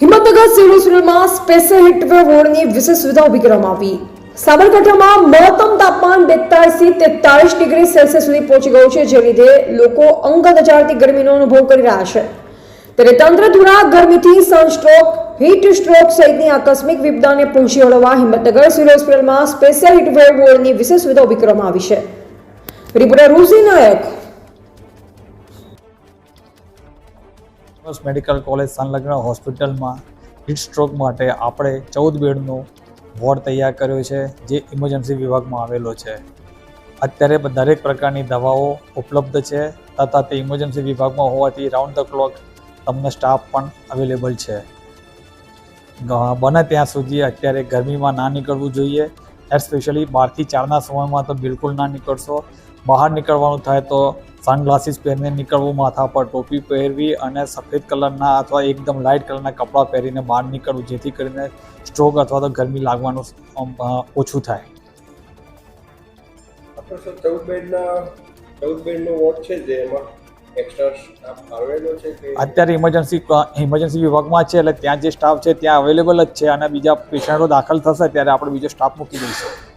Himmatnagar civil હોસ્પિટલમાં special heatwave વોર્ડની વિશેષ સુવિધા ઊભી કરવામાં આવી. સાબરકાંઠામાં મહત્તમ તાપમાન બેતાળીસથી તેતાળીસ ડિગ્રી સેલ્સિયસ સુધી પહોંચી ગયું છે, જે લીધે લોકો અંગત હજારથી ગરમીનો અનુભવ કરી રહ્યા છે. ત્યારે તંત્ર દ્વારા ગરમીથી સનસ્ટ્રોક હીટ સ્ટ્રોક સહિતની આકસ્મિક વિપદાને પહોંચી વળવા હિંમતનગર સિવિલ હોસ્પિટલમાં સ્પેશિયલ હીટવેવ વોર્ડની વિશેષ સુવિધા ઊભી કરવામાં આવી છે. Reporter Rusi Nayak nurse medical college સંલગ્ન હોસ્પિટલમાં હીટ સ્ટ્રોક માટે આપણે ચૌદ બેડનો વોર્ડ તૈયાર કર્યો છે, જે ઇમરજન્સી વિભાગમાં આવેલો છે. અત્યારે દરેક પ્રકારની દવાઓ ઉપલબ્ધ છે, તથા તે ઇમરજન્સી વિભાગમાં હોવાથી રાઉન્ડ ધ ક્લોક તમને સ્ટાફ પણ અવેલેબલ છે. બને ત્યાં સુધી અત્યારે ગરમીમાં ના નીકળવું જોઈએ એસ્પેશિયલી બારથી ચારના સમયમાં તો બિલકુલ ના નીકળશો. બહાર નીકળવાનું થાય તો સનગ્લાસીસ પહેરીને નીકળવું માથા પર ટોપી પહેરવી અને સફેદ કલરના અથવા એકદમ લાઇટ કલરના કપડાં પહેરીને બહાર નીકળવું જેથી કરીને સ્ટ્રોક અથવા તો ગરમી લાગવાનું ઓછું થાય. અત્યારે ઇમરજન્સી ઇમરજન્સી વિભાગમાં છે એટલે ત્યાં જે સ્ટાફ છે ત્યાં અવેલેબલ જ છે અને બીજા પેશન્ટો દાખલ થશે ત્યારે આપણે બીજો સ્ટાફ મૂકી દઈશું.